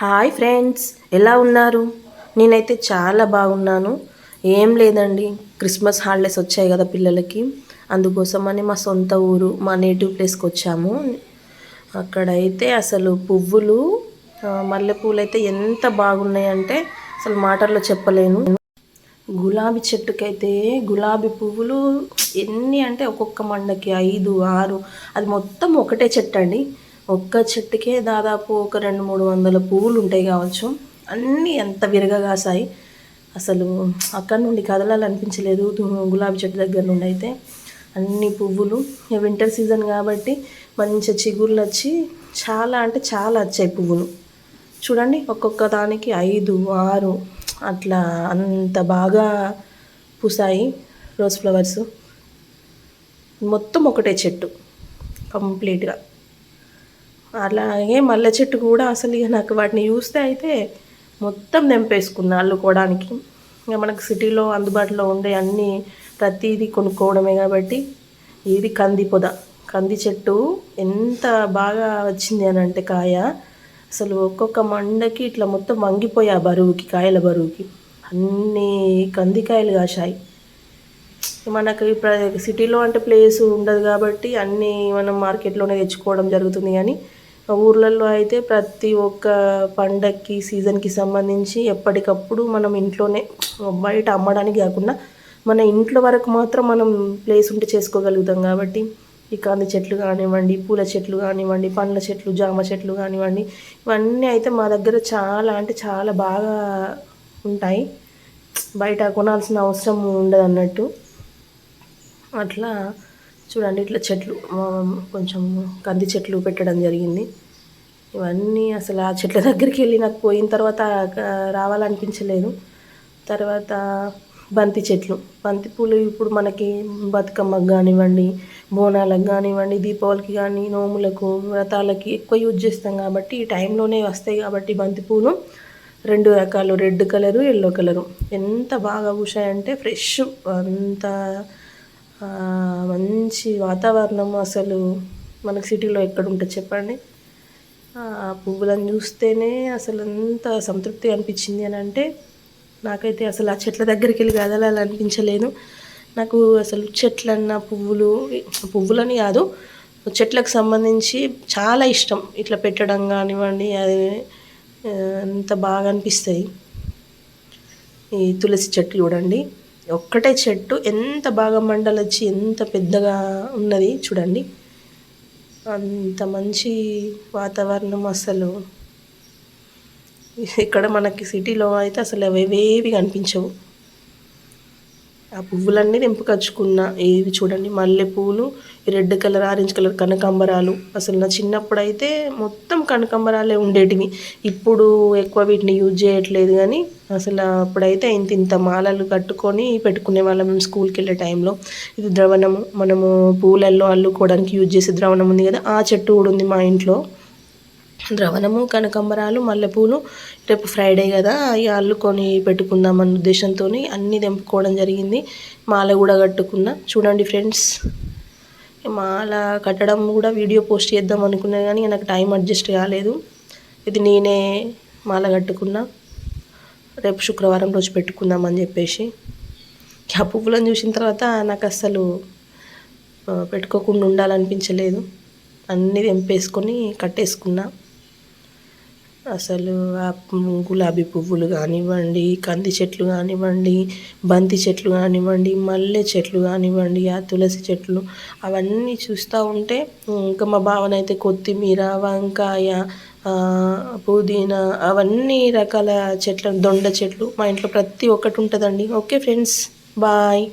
Hi friends ఎలా ఉన్నారు? నేనైతే చాలా బాగున్నాను. ఏం లేదండి క్రిస్మస్ హాలిడేస్ వచ్చాయి కదా పిల్లలకి. అందుకోసమని మా సొంత ఊరు మా నేటివ్ ప్లేస్కి వచ్చాము. అక్కడైతే అసలు పువ్వులు మల్లెపూలు అయితే ఎంత బాగున్నాయంటే అసలు మాటల్లో చెప్పలేను. గులాబీ చెట్టుకైతే గులాబీ పువ్వులు ఎన్ని అంటే ఒక్కొక్క మండకి ఐదు ఆరు అది మొత్తం ఒకటే చెట్టు అండి. ఒక్క చెట్టుకే దాదాపు ఒక రెండు మూడు వందల పువ్వులు ఉంటాయి కావచ్చు. అన్నీ ఎంత విరగగా కాసాయి. అసలు అక్కడ నుండి కదలాలనిపించలేదు. గులాబీ చెట్టు దగ్గర నుండి అయితే అన్ని పువ్వులు. వింటర్ సీజన్ కాబట్టి మంచి చిగుర్లు వచ్చి చాలా అంటే చాలా వచ్చాయి పువ్వులు. చూడండి ఒక్కొక్క దానికి ఐదు ఆరు అట్లా అంత బాగా పూసాయి రోజ్ ఫ్లవర్స్ మొత్తం ఒకటే చెట్టు. కంప్లీట్గా. అలాగే మల్లె చెట్టు కూడా అసలు ఇక నాకు వాటిని చూస్తే అయితే మొత్తం తెంపేసుకున్నా అల్లుకోవడానికి. ఇక మనకు సిటీలో అందుబాటులో ఉండే అన్ని ప్రతిదీ కొనుక్కోవడమే కాబట్టి ఇది కంది పొద. కంది చెట్టు ఎంత బాగా వచ్చింది అని అంటే కాయ. అసలు ఒక్కొక్క మండకి ఇట్లా మొత్తం వంగిపోయా బరువుకి కాయల బరువుకి. అన్ని కందికాయలు కాశాయి. మనకు ఇప్పుడు సిటీలో అంటే ప్లేస్ ఉండదు కాబట్టి అన్నీ మనం మార్కెట్లోనే తెచ్చుకోవడం జరుగుతుంది కానీ ఊర్లలో అయితే ప్రతి ఒక్క పండక్కి సీజన్కి సంబంధించి ఎప్పటికప్పుడు మనం ఇంట్లోనే బయట అమ్మడానికి కాకుండా మన ఇంట్లో వరకు మాత్రం మనం ప్లేస్ ఉంటే చేసుకోగలుగుతాం కాబట్టి ఈ కంది చెట్లు కానివ్వండి పూల చెట్లు కానివ్వండి పండ్ల చెట్లు జామ చెట్లు కానివ్వండి ఇవన్నీ అయితే మా దగ్గర చాలా అంటే చాలా బాగా ఉంటాయి. బయట కొనాల్సిన అవసరం ఉండదు అన్నట్టు అట్లా చూడండి ఇట్లా చెట్లు కొంచెం కంది చెట్లు పెట్టడం జరిగింది. ఇవన్నీ అసలు ఆ చెట్ల దగ్గరికి వెళ్ళి నాకు పోయిన తర్వాత రావాలనిపించలేదు. తర్వాత బంతి చెట్లు. బంతి పూలు ఇప్పుడు మనకి బతుకమ్మకు కానివ్వండి బోనాలకు కానివ్వండి దీపావళికి కానీ నోములకు వ్రతాలకి ఎక్కువ యూజ్ చేస్తాం కాబట్టి ఈ టైంలోనే వస్తాయి కాబట్టి బంతి పూలు. రెండు రకాలు రెడ్ కలరు ఎల్లో కలరు. ఎంత బాగా పూసాయంటే ఫ్రెష్ అంత మంచి వాతావరణం అసలు మనకు సిటీలో ఎక్కడ ఉంటుంది చెప్పండి. ఆ పువ్వులను చూస్తేనే అసలు ఎంత సంతృప్తి అనిపించింది అని అంటే నాకైతే అసలు ఆ చెట్ల దగ్గరికి వెళ్ళి కదలాలనిపించలేదు. నాకు అసలు చెట్లన్న పువ్వులు పువ్వులని కాదు చెట్లకు సంబంధించి చాలా ఇష్టం. ఇట్లా పెట్టడం కానివ్వండి అది అంత బాగా అనిపిస్తాయి ఈ తులసి చెట్టు చూడండి. ఒక్కటే చెట్టు ఎంత బాగా మండలొచ్చి ఎంత పెద్దగా ఉన్నది చూడండి. అంత మంచి వాతావరణం అసలు. ఇక్కడ మనకి సిటీలో అయితే అసలు అవేవేవి కనిపించవు. ఆ పువ్వులన్నీ నింపుకొచ్చుకున్న ఇవి చూడండి మల్లెపూలు రెడ్ కలర్ ఆరెంజ్ కలర్ కనకాంబరాలు. అసలు నా చిన్నప్పుడు అయితే మొత్తం కనకాంబరాలే ఉండేటివి. ఇప్పుడు ఎక్కువ వీటిని యూజ్ చేయట్లేదు కానీ అసలు అప్పుడైతే ఇంత ఇంత మాలలు కట్టుకొని పెట్టుకునే వాళ్ళం మేము స్కూల్కి వెళ్ళే టైంలో. ఇది ద్రవణము. మనము పూలల్లో అల్లుకోవడానికి యూజ్ చేసే ద్రవణం ఉంది కదా ఆ చెట్టు కూడా ఉంది మా ఇంట్లో. ద్రవణము కనకాంబరాలు మల్లెపూలు రేపు ఫ్రైడే కదా. ఇక అల్లుకొని పెట్టుకుందాం అన్న ఉద్దేశంతో అన్నీ తెంపుకోవడం జరిగింది. మాల కూడా కట్టుకున్నా. చూడండి ఫ్రెండ్స్. మాల కట్టడం కూడా వీడియో పోస్ట్ చేద్దాం అనుకున్నా కానీ నాకు టైం అడ్జస్ట్ కాలేదు. ఇది నేనే మాల కట్టుకున్నా. రేపు శుక్రవారం రోజు పెట్టుకుందామని చెప్పేసి. ఆ పువ్వులను చూసిన తర్వాత నాకు అస్సలు పెట్టుకోకుండా ఉండాలనిపించలేదు. అన్నీ తెంపేసుకొని కట్టేసుకున్నా. అసలు ఆ గులాబీ పువ్వులు కానివ్వండి కంది చెట్లు కానివ్వండి బంతి చెట్లు కానివ్వండి మల్లె చెట్లు కానివ్వండి ఆ తులసి చెట్లు అవన్నీ చూస్తూ ఉంటే ఇంకా మా భావన అయితే కొత్తిమీర వంకాయ పుదీనా అవన్నీ రకాల చెట్ల దొండ చెట్లు మా ఇంట్లో ప్రతి ఒక్కటి ఉంటుందండి. Okay friends bye.